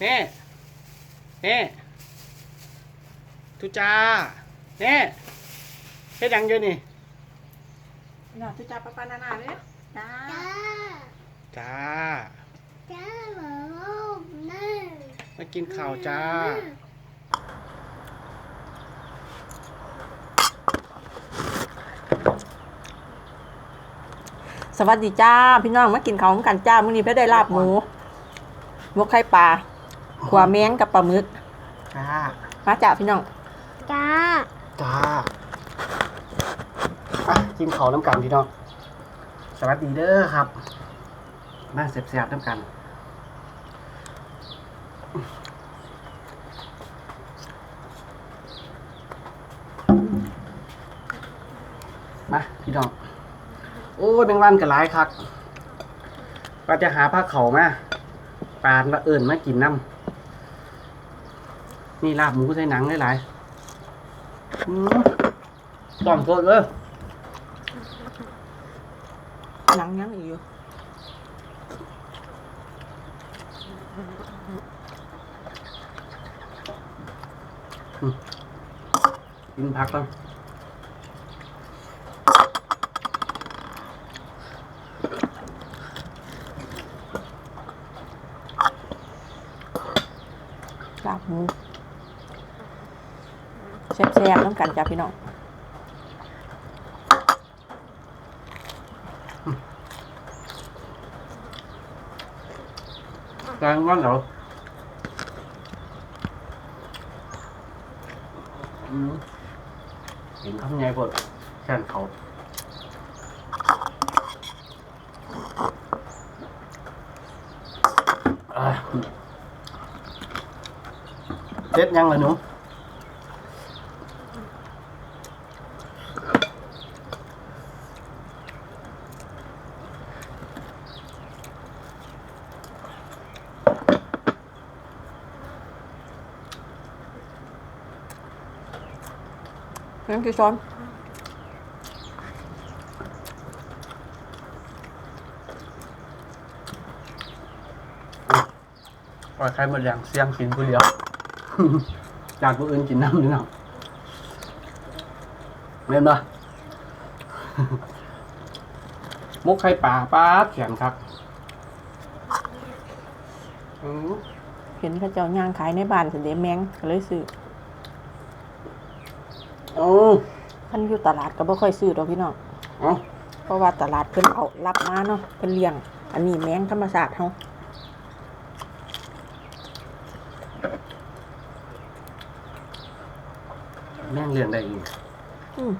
เน่เน่ทุจ้าเน่เฮ็ดหยังอยู่นี่น่ะทุจ่าปะปานานาเลยจ้าจ้าจ้าจ้าหมาลูกนั่นมากินข้าวจ้า สวัสดีจ้า พี่น้องมากินข้าวพร้อมกันจ้ามื้อนี้เพื่อได้ลาบหมูหมกไข่ปลา ขวาแมงกับปลาหมึกจ้ามาจ้าพี่น้องจ้าจ้าอะกินข้าวน้ำกันพี่น้องสวัสดีเด้อครับมาเสียบๆน้ำกัน มาพี่น้อง โอ้ยแมงวันกันหลายคักว่าจะหาผ้าเขาวมาปานละเอิญมากินน้ำ นี่ลาบหมูใส่หนังหลายๆอืมต้องโทษเลยหนังยังอีกอยู่กินพักแล้วลาบหมู แซ่บๆน้ำกันจ้าพี่น้องกลางวันเหรออืมเห็นคำใหญ่ปวดแค่นเขาอะเสร็จยังล่ะหนู นั่นคือช้อนปล่อยใครหมดอย่างเสียงกินผู้เดียว จากผู้อื่นกินน้ำหรือเปล่าเม่นปะมุกไข่ป่าป้าดแขนครับอืมเห็นเขาเจ้าย่างขายในบ้านเสด็จแมงก็เลยซื้อ โอ้ท่านอยู่ตลาดก็บ่ค่อยซื้อดอกพี่น้องเอาเพราะว่าตลาดเพิ่นเอารับมาเนาะเพิ่นเลี้ยง อันนี้แมงธรรมชาติเฮาแม่งเลี้ยงได้อีกอืม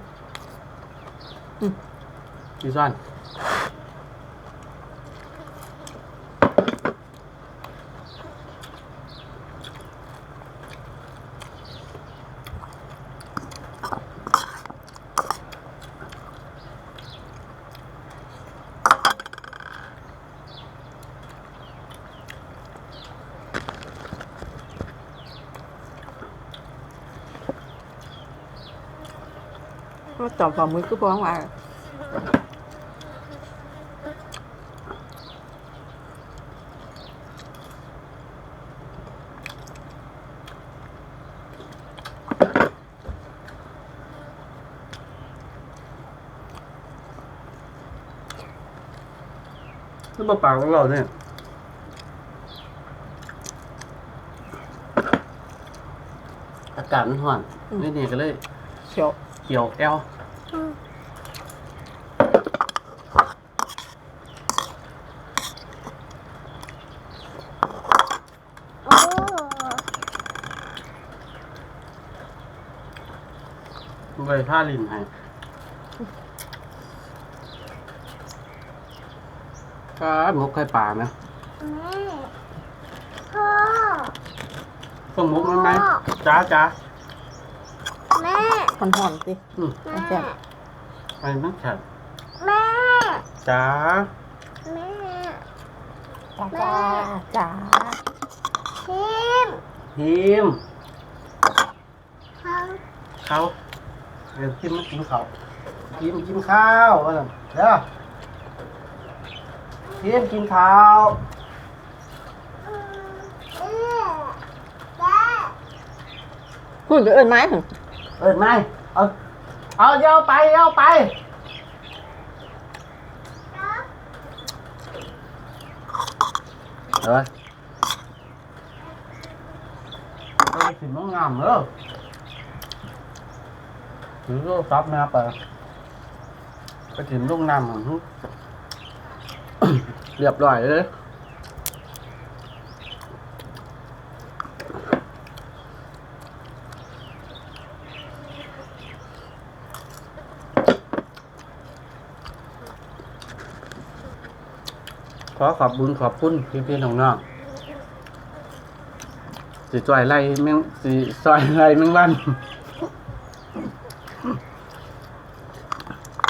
พี่ซ่อน ก็ตอบฝ่ามือก็บอกว่านี่มาปากของเราเนี่ยอากาศมันร้อนนี่นี่ก็เลยเขียวเกี่ยวแอลโอ้ ไปผ้าลินให้ก็มกไข่ป่านะแม่พ่อส่งมกมันไหมจ้าจ้าแม่หอนๆสิอืมแม่ แซ่บไอ้นักแข่งแม่จ้าแม่จ้าจ้าทิมทีมเขาเขาเดี๋ยวทีมมากินข้าวทีมกินข้าวว่าซั่นเด้อทีมกินข้าวเอ๊ะพูดไปเอิ้นไม้ถึงเอินไม่เอา เอาเดี๋ยวไปเดี๋ยวไป เออไปถึงน้องงามเด้อถึงโลซับนะไปไปถึงลูกน้ำขอเรียบร้อยเลย ขอขอบบุญขอบคุณพี่พี่ๆน้องๆสิจอยไล่แมงสิซอยไล่แมงวัน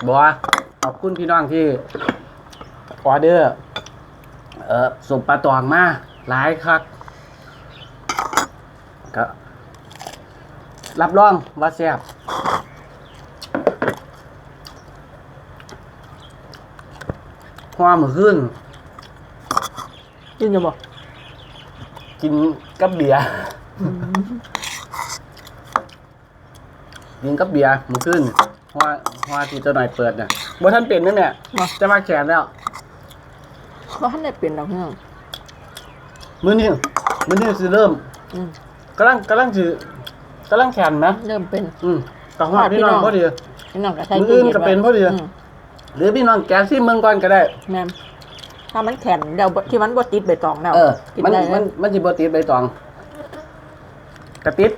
บัวขอบคุณพี่น้องที่ออเดอร์ เออสมปลาตองมาหลายคักก็รับรองว่าแซ่บความมือขึ้น ยินอยู่บ่กินกับเบียร์กินกับเบียร์มือขึ้นเพราะว่าเพราะว่าที่เจ้าหน่อยเปิดเนี่ยบ่ท่านเป็นนั่นเนี่ยบ่จะมาแขนแล้วบ่ทันได้เป็นดอกเฮืองมื้อนี้มื้อนี้สิเริ่มอืมกำลังกำลังสิกำลังแขนนะเริ่มเป็น อืมกะฮอดพี่น้องพอดีพี่น้องก็ใช้มื้ออื่นก็เป็นพอดีมหรือพี่น้องแกะซิเมืองก่อนก็ได้แม่น ถ้ามันแข็งเดี๋ยวบ่ที่มันบ่ติดใบตองแล้วเออ กินมันได้มันมันสิบ่ติดใบตองกระติด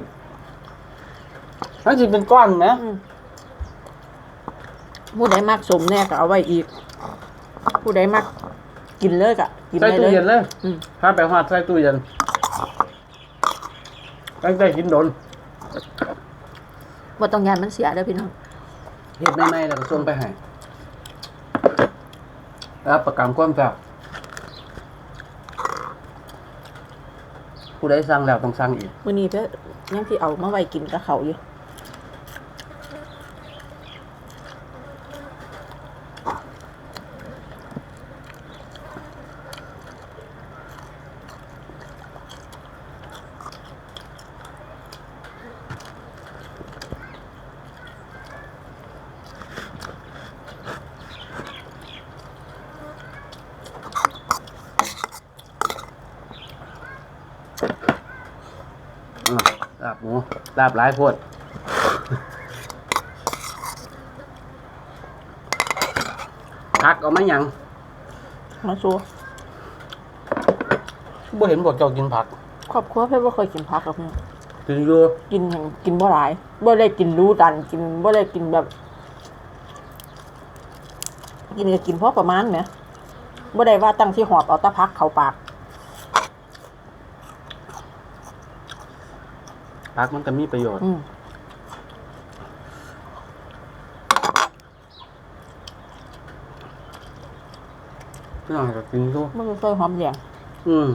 มันสิเป็นก้อนนะอืมผู้ใดมักสมแน่ก็เอาไว้อีก ผู้ใดมักกินเลยก็กินใส่ได้ตู้เลยเย็นเลยอืม ถ้าไปฮอดใส่ตู้เย็นตั้งใจกินโดนบ่ต้องยานมันเสียเด้อพี่น้องเฮ็ดใหม่ๆแล้วก็ส่งไปให้รับประกันความแซ่บ ผู้ใดสั่งแล้วต้องสั่งอีก มื้อนี้เพิ่นยังสิเอามาไว้กินกับเขาวอยู่ อะลาบหมูลาบหลายโพดพักเอาไหมยังมาสู้บ่เห็นบอกเจ้ากินผักครอบครัวเพิ่นบ่เคยกินผักหรอกพี่น้องกินอยู่กินหยังกินบ่หลายบ่ได้กินรู้ดันกินบ่ได้กินแบบ กินก็กินพอประมาณแหมบ่ได้ว่าตั้งที่หอบเอาแตะพักเข้าปาก ผักมันก็มีประโยชน์อืมพี่น้องก็กินอยู่มันก็เคยหอมแดงอืม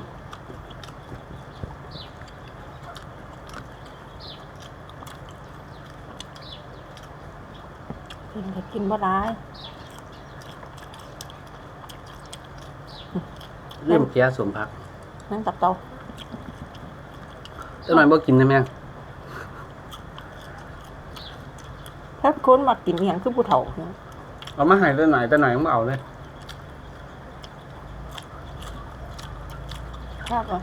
กินก็กินบ่หลายเริ่มแก่สมผักนั่นตับเตา เจ้าหน่อยบ่กินได้แม่ง ถ้าคนมากินอหย่างคือผู้เฒ่าเอามาให้เจ้าหน่อยเจ้าหน่อยยังบ่เอาเลยครับอะ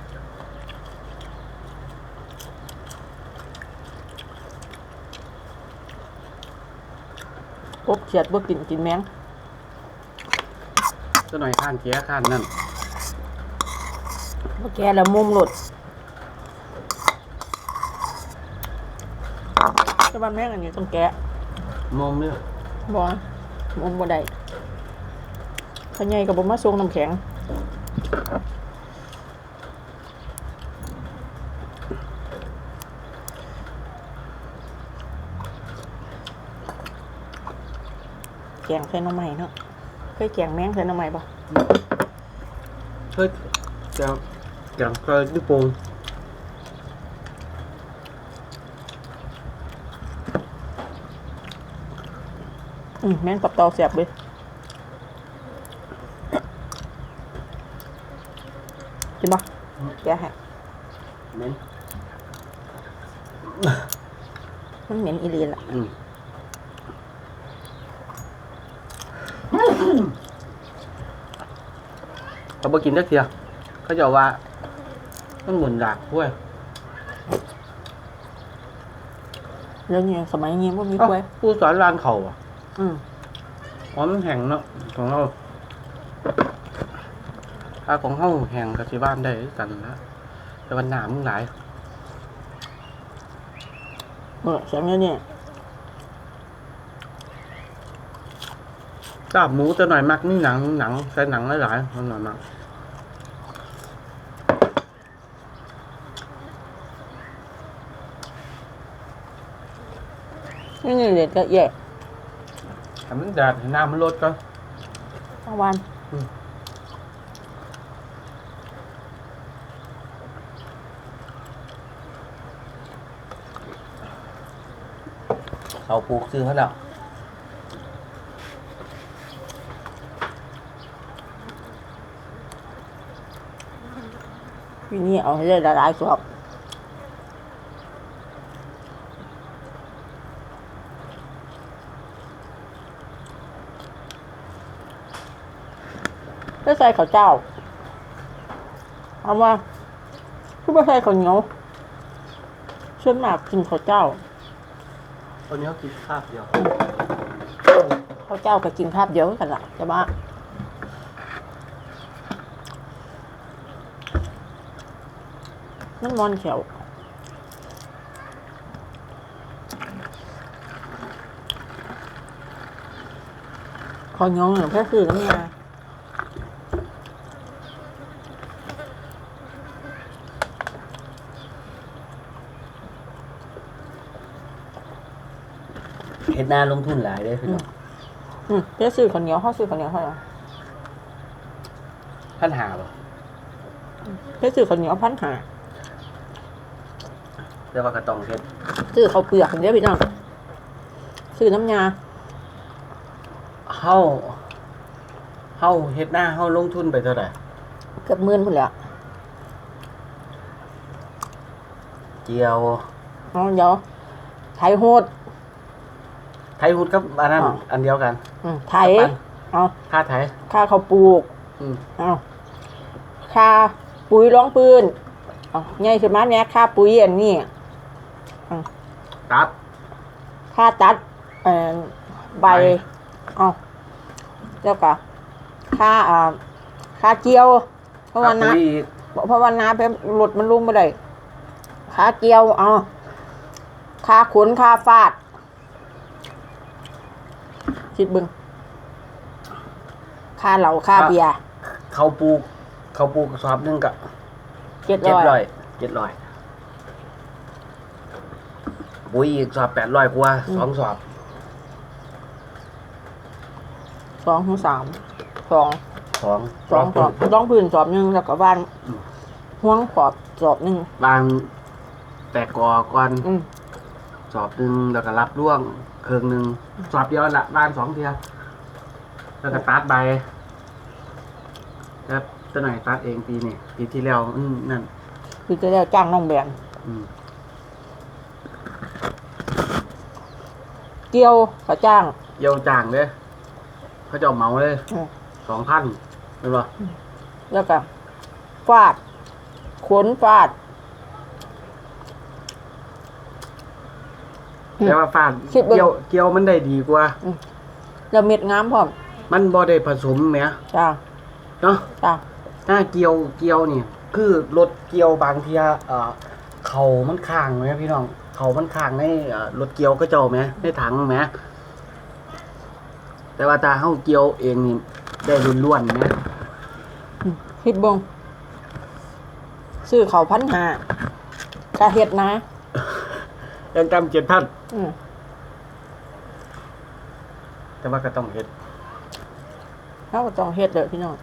กบเขียดบ่กินกินแมงเจ้าหน่อยข้านแก่ข้านนั่นบ่แก่แล้วมุมหลุดแต่ว่าแมงอันนี้ต้องแกะ มอมเนี่ยบ่มุมบ่ได้เขาใหญ่ก็บ่มาส่งน้ำแข็งแกงใส่หน่อไม้เนาะเคยแกงแมงใส่หน่อไม้บ่เฮ้ยแกงแกงเคยดิโปง แมงกับเตาแซ่บเลยกินบ่แกะให้เหม็นมันเหม็นอีเลียนล่ะอืมเขาบอกกินได้เทียเขาจะว่ามันเหมือนดากกล้วยแล้วเนี่ยสมัยนี้มันมีเอ้ากล้วยผู้สอนร้านเขาอะ อืมหอมนแห้งเนาะของเราถ้าของเฮาแห้งกับที่บ้านได้คือกันนะแต่วันหนามนหลายเออเสียงเนี่ยเนี่ยลาบหมูตัวหน่อยมักนี่หนังหนังใส่หนังหลายๆมันหน่อยมักนี่นี่เด็ดก็แย่ แต่มันแดดให้น้ำมันลดก็ทั้งวันเขาปลูกซื้อเขาแล้วปีนี้เอาให้ได้หลายๆสอบ ใส่ข้าวเจ้า เอามาคือไม่ใส่ข้าวเหนียวส่วนมากกินข้าวเจ้าตอนนี้เขากินข้าวเดียวข้าวเจ้าก็กินคาบเดียวกันละจะบ้ามันมอนเขียวขอย้องหรือแค่คือน้ำยา เห็ดนาลงทุนหลายเลยพี่น้องอืมแค่ซื้อข้าวเหนียวเขาซื้อข้าวเหนียวเท่าไหร่ท่านหาบ่แค่ซื้อข้าวเหนียวพันหาแต่ว่ากระตองเห็ดซื้อข้าวเปลือกอย่างเดียวพี่น้องซื้อน้ำยาเฮาเฮาเห็ดหน้าเฮาลงทุนไปเท่าไหร่เกือบหมื่นพุ่นแหล้วเจียวเอาเดี๋ยวไถโหด ไทยหุดกับอันนั้นอ๋ออันเดียวกันอืมไถเอาค่าไทยค่าข้าวปลูกอืมเอาค่าปุ๋ยร้องปืนเอาใหญ่ขึ้นมาเนี่ยค่าปุ๋ยอันนี้ตับค่าตัดเอ่อใบใบ เอาแล้วก็ค่าอ่าค่าเกี่ยวเพราะว่าค่น้ปุ๋ยอีกำเพราะว่าน้ำไปหลุดมันลุ่มไม่ได้ค่าเกี่ยว เอาค่าขนค่าฟาด คิดเบึงค่าเหล่าค่าเบียร์เขาปลูกเขาปลูกกระสอบหนึงกับเจ็ดเจ็ดร้ร้ออยยเจ็ดร้อยปุ๋ยอีกสอบแปดร้อยกว่าสองสอบสองถึงสามสองสองสองสอบร้องพื้นสอบหนึ่งแล้วก็บ้านห่วงขอบสอบหนึ่งบางแตกกอก่อนอืมสอบหนึ่งแล้วก็รับร่วง เครื่องหนึ่งสอบเดียวละบ้านสองเทียแล้วก็ตัดใบแล้วตัวไหนตัดเองปีนี่ปีที่แล้วอืมนั่นคือจะได้จ้างน้องแบนอืมเกี่ยวก็จ้างเยี่ยวจางเลยเขาจะเอาเหมาเลยอืมสองพันเป็นปะแล้วก็ฟาด ขนฟาด อืม แต่ว่าฟาดคิดเบิ่ง เกี่ยวเกี่ยวมันได้ดีกว่า แล้วเม็ดงามพร้อมมันบ่ได้ผสมแหมจ้าเนาะจ้าถ้าเกี่ยวเกี่ยวนี่คือรถเกี่ยวบางทีอะเอ่อเขามันค้างไหมพี่น้องเขามันค้างในเอ่อรถเกี่ยวก็เจ้าไหมในถังไหมแต่ว่าตาเฮาเกี่ยวเองนี่ได้ล้วนๆไหมคิดเบงซื้อเขาวพันหากะเฮ็ดนะยังจำเจ็ดพัน อืมแต่ว่าก็ต้องเฮ็ดเขาก็ต้องเฮ็ดเลยพี่น้อง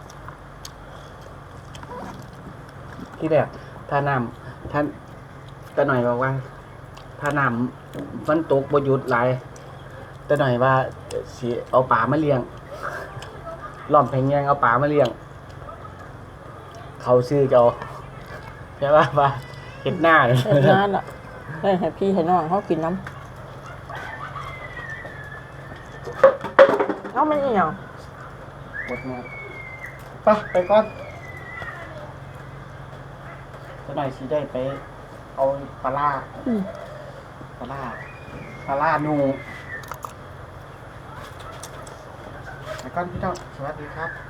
ที่แรกถ้าน้ำท่านตาหน่อยบอกว่า ถ้าน้ำมันตกบ่หยุดหลายตาหน่อยว่าสิเอาปลามาเลี้ยงล้อมแพงแยงเอาปลามาเลี้ยง เขาซื้อเจ้าใช่ป่ะว่าเฮ็ดหน้าเลยเฮ็ดนานอะให้ให้พี่ให้น้องเขากินน้เอา มันอีหยังปวดมาไปไปก่อนจะหน่อยสิได้ไป เอาปลาร้าอืมปลาร้าปลาร้าหนูไปก่อนพี่น้องสวัสดีครับ